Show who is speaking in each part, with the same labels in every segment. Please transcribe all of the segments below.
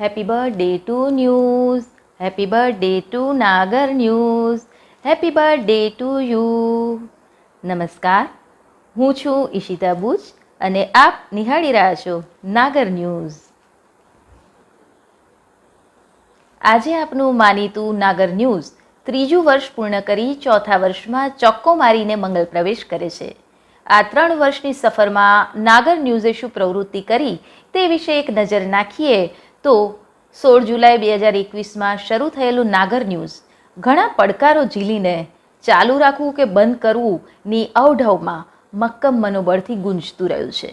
Speaker 1: Happy birthday to news happy birthday to Nagar news happy birthday to you નમસ્કાર હું છું ઈશિતા બુચ અને આપ નિહાળી રહ્યા છો નાગર ન્યૂઝ આજે આપનું માનીતું નાગર ન્યૂઝ ત્રીજું વર્ષ પૂર્ણ કરી ચોથા વર્ષમાં ચોક્કો મારીને મંગલ પ્રવેશ કરે છે. આ ત્રણ વર્ષની સફરમાં નાગર ન્યૂઝે શું પ્રવૃત્તિ કરી તે વિશે એક નજર નાખીએ તો સોળ જુલાઈ બે હજાર એકવીસમાં શરૂ થયેલું નાગર ન્યૂઝ ઘણા પડકારો ઝીલીને ચાલુ રાખવું કે બંધ કરવુંની અવઢવમાં મક્કમ મનોબળથી ગુંજતું રહ્યું છે.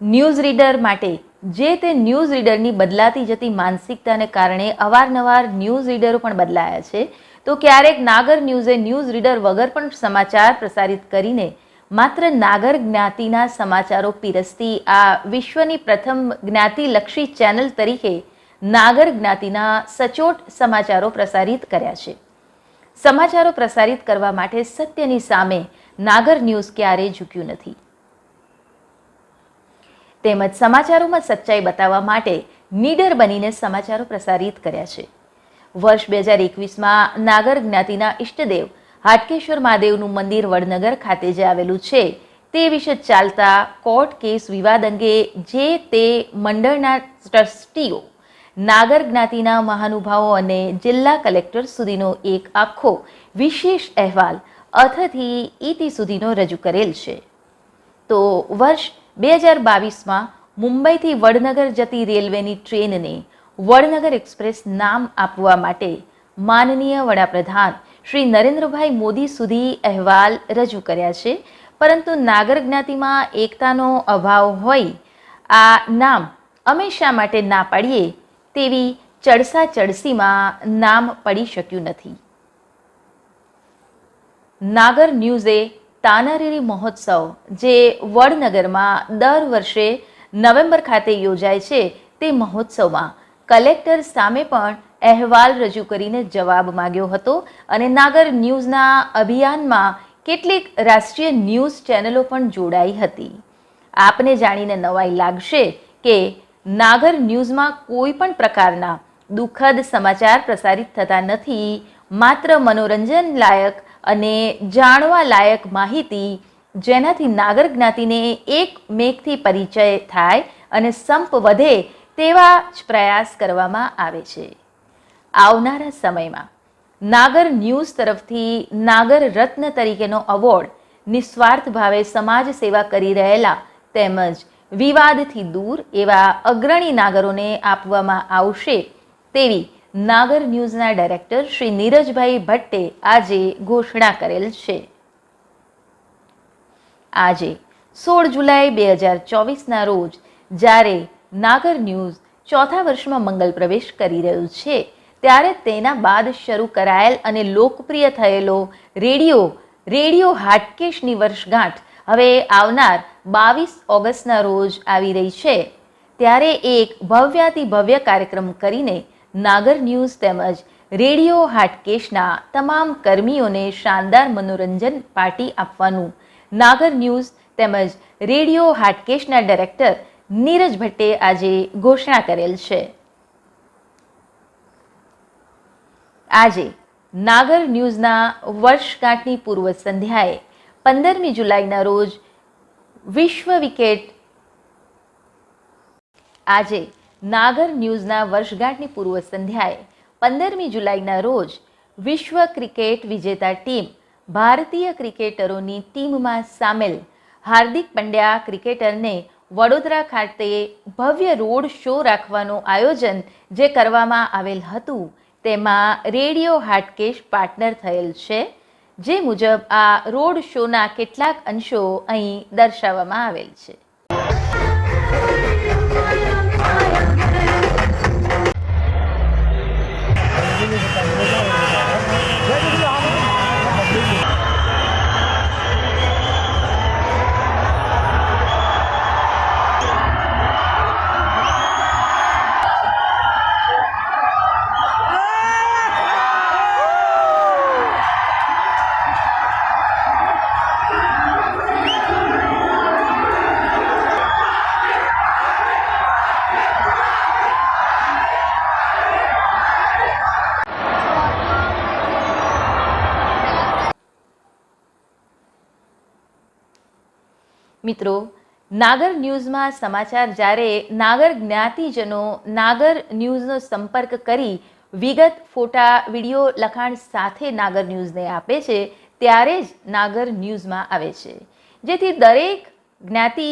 Speaker 1: ન્યૂઝ રીડર માટે જે તે ન્યૂઝ રીડરની બદલાતી જતી માનસિકતાને કારણે અવારનવાર ન્યૂઝ રીડરો પણ બદલાયા છે. તો ક્યારેક નાગર ન્યૂઝે ન્યૂઝ રીડર વગર પણ સમાચાર પ્રસારિત કરીને માત્ર નાગર જ્ઞાતિના સમાચારો પીરસતી આ વિશ્વની પ્રથમ જ્ઞાતિલક્ષી ચેનલ તરીકે નાગર જ્ઞાતિના સચોટ સમાચારો પ્રસારિત કર્યા છે. સમાચારો પ્રસારિત કરવા માટે સત્યની સામે નાગર ન્યૂઝ ક્યારેય ઝૂક્યું નથી. તેમજ સમાચારોમાં સચ્ચાઈ બતાવવા માટે નીડર બનીને સમાચારો પ્રસારિત કર્યા છે. વર્ષ બે હજાર એકવીસમાં નાગર જ્ઞાતિના ઈષ્ટદેવ હાટકેશ્વર મહાદેવનું મંદિર વડનગર ખાતે જે આવેલું છે, તે વિશે ચાલતા કોર્ટ કેસ વિવાદ અંગે જે તે મંડળના ટ્રસ્ટીઓ, નાગર જ્ઞાતિના મહાનુભાવો અને જિલ્લા કલેક્ટર સુધીનો એક આખો વિશેષ અહેવાલ અથથી ઇતિ સુધીનો રજૂ કરેલ છે. તો વર્ષ બે હજાર બાવીસમાં મુંબઈથી વડનગર જતી રેલવેની ટ્રેનને વડનગર એક્સપ્રેસ નામ આપવા માટે માનનીય વડાપ્રધાન શ્રી નરેન્દ્રભાઈ મોદી સુધી અહેવાલ રજૂ કર્યા છે. પરંતુ નાગર જ્ઞાતિમાં એકતાનો અભાવ હોય, આ નામ અમે માટે ના પાડીએ તેવી ચડસા ચડસીમાં નામ પડી શક્યું નથી. નાગર ન્યૂઝે તાનારીરી મહોત્સવ, જે વડનગરમાં દર વર્ષે નવેમ્બર ખાતે યોજાય છે, તે મહોત્સવમાં કલેક્ટર સામે પણ અહેવાલ રજૂ કરીને જવાબ માંગ્યો હતો અને નાગર ન્યૂઝના અભિયાનમાં કેટલીક રાષ્ટ્રીય ન્યૂઝ ચેનલો પણ જોડાઈ હતી. આપને જાણીને નવાઈ લાગશે કે નાગર ન્યૂઝમાં કોઈ પણ પ્રકારના દુઃખદ સમાચાર પ્રસારિત થતા નથી. માત્ર મનોરંજન લાયક અને જાણવા લાયક માહિતી જેનાથી નાગર જ્ઞાતિને એક મેઘથી પરિચય થાય અને સંપ વધે તેવા જ પ્રયાસ કરવામાં આવે છે. આવનારા સમયમાં. નાગર ન્યૂઝ તરફથી નાગર રત્ન તરીકેનો એવોર્ડ નિસ્વાર્થ ભાવે સમાજ સેવા કરી રહેલા તેમજ વિવાદથી દૂર એવા અગ્રણી નાગરોને આપવામાં આવશે તેવી નાગર ન્યૂઝના ડાયરેક્ટર શ્રી નીરજભાઈ ભટ્ટે આજે ઘોષણા કરેલ છે. આજે સોળ જુલાઈ બે હજાર ચોવીસના રોજ જ્યારે નાગર ન્યૂઝ ચોથા વર્ષમાં મંગલ પ્રવેશ કરી રહ્યું છે ત્યારે તેના બાદ શરૂ કરાયેલ અને લોકપ્રિય થયેલો રેડિયો રેડિયો હાટકેશની વર્ષગાંઠ હવે આવનાર બાવીસ ઓગસ્ટના રોજ આવી રહી છે. ત્યારે એક ભવ્યાતિ ભવ્ય કાર્યક્રમ કરીને નાગર ન્યૂઝ તેમજ રેડિયો હાટકેશના તમામ કર્મીઓને શાનદાર મનોરંજન પાર્ટી આપવાનું નાગર ન્યૂઝ તેમજ રેડિયો હાટકેશના ડાયરેક્ટર નીરજ ભટ્ટે આજે ઘોષણા કરેલ છે. આજે નાગર ન્યૂઝના વર્ષગાંઠની પૂર્વ સંધ્યાએ પંદરમી જુલાઈના રોજ વિશ્વ વિકેટ આજે નાગર ન્યૂઝના વર્ષગાંઠની પૂર્વ સંધ્યાએ પંદરમી જુલાઈના રોજ વિશ્વ ક્રિકેટ વિજેતા ટીમ ભારતીય ક્રિકેટરોની ટીમમાં સામેલ. હાર્દિક પંડ્યા ક્રિકેટરને વડોદરા ખાતે ભવ્ય રોડ શો રાખવાનું આયોજન જે કરવામાં આવેલ હતું. તેમાં રેડિયો હાટકેશ પાર્ટનર થયેલ છે, જે મુજબ આ રોડ શોના કેટલાક અંશો અહીં દર્શાવવામાં આવેલ છે. મિત્રો, નાગર ન્યૂઝમાં સમાચાર જ્યારે નાગર જ્ઞાતિજનો નાગર ન્યૂઝનો સંપર્ક કરી વિગત ફોટા, વીડિયો લખાણ સાથે નાગર ન્યૂઝને આપે છે, ત્યારે જ નાગર ન્યૂઝમાં આવે છે. જેથી દરેક જ્ઞાતિ,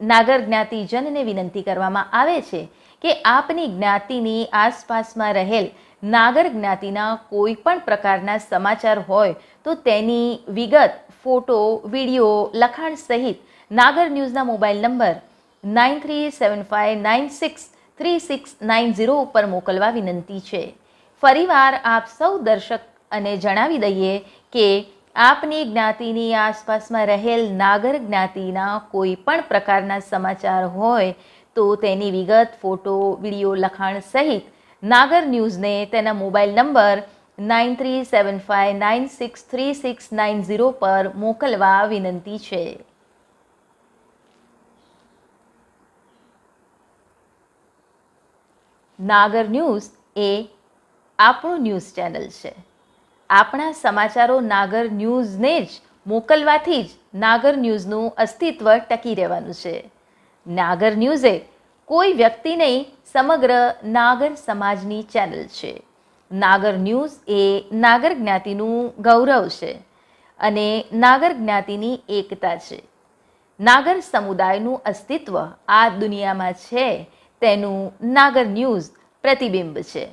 Speaker 1: નાગર જ્ઞાતિજનને વિનંતી કરવામાં આવે છે કે આપની જ્ઞાતિની આસપાસમાં રહેલ નાગર જ્ઞાતિના કોઈ પણ પ્રકારના સમાચાર હોય તો તેની વિગત, ફોટો, વીડિયો, લખાણ સહિત Nagar ન્યૂઝના mobile number nine three seven five nine six three six nine zero ઉપર મોકલવા વિનંતી છે. ફરીવાર આપ સૌ દર્શક અને જણાવી દઈએ કે આપની જ્ઞાતિની આસપાસમાં રહેલ નાગર જ્ઞાતિના કોઈ પણ પ્રકારના સમાચાર હોય તો તેની વિગત, ફોટો, વીડિયો લખાણ સહિત નાગર ન્યૂઝને તેના mobile number nine three seven five nine six three six nine zero પર મોકલવા વિનંતી છે. નાગર ન્યૂઝ એ આપણું ન્યૂઝ ચેનલ છે. આપણા સમાચારો નાગર ન્યૂઝને જ મોકલવાથી જ નાગર ન્યૂઝનું અસ્તિત્વ ટકી રહેવાનું છે. નાગર ન્યૂઝે કોઈ વ્યક્તિ નહીં, સમગ્ર નાગર સમાજની ચેનલ છે. નાગર ન્યૂઝ એ નાગર જ્ઞાતિનું ગૌરવ છે અને નાગર જ્ઞાતિની એકતા છે. નાગર સમુદાયનું અસ્તિત્વ આ દુનિયામાં છે તેનું નાગર ન્યૂઝ પ્રતિબિંબ છે.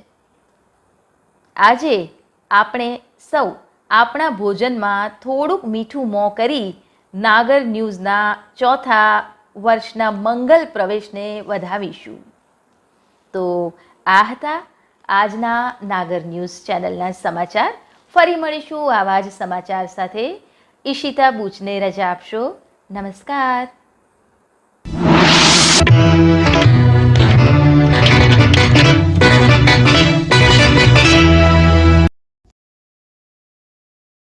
Speaker 1: આજે આપણે સૌ આપણા ભોજનમાં થોડુંક મીઠું મોં કરી નાગર ન્યૂઝના ચોથા વર્ષના મંગલ પ્રવેશને વધાવીશું. તો આ હતા આજના નાગર ન્યૂઝ ચેનલના સમાચાર. ફરી મળીશું આવા જ સમાચાર સાથે. ઈશિતા બુચને રજા આપશો. નમસ્કાર.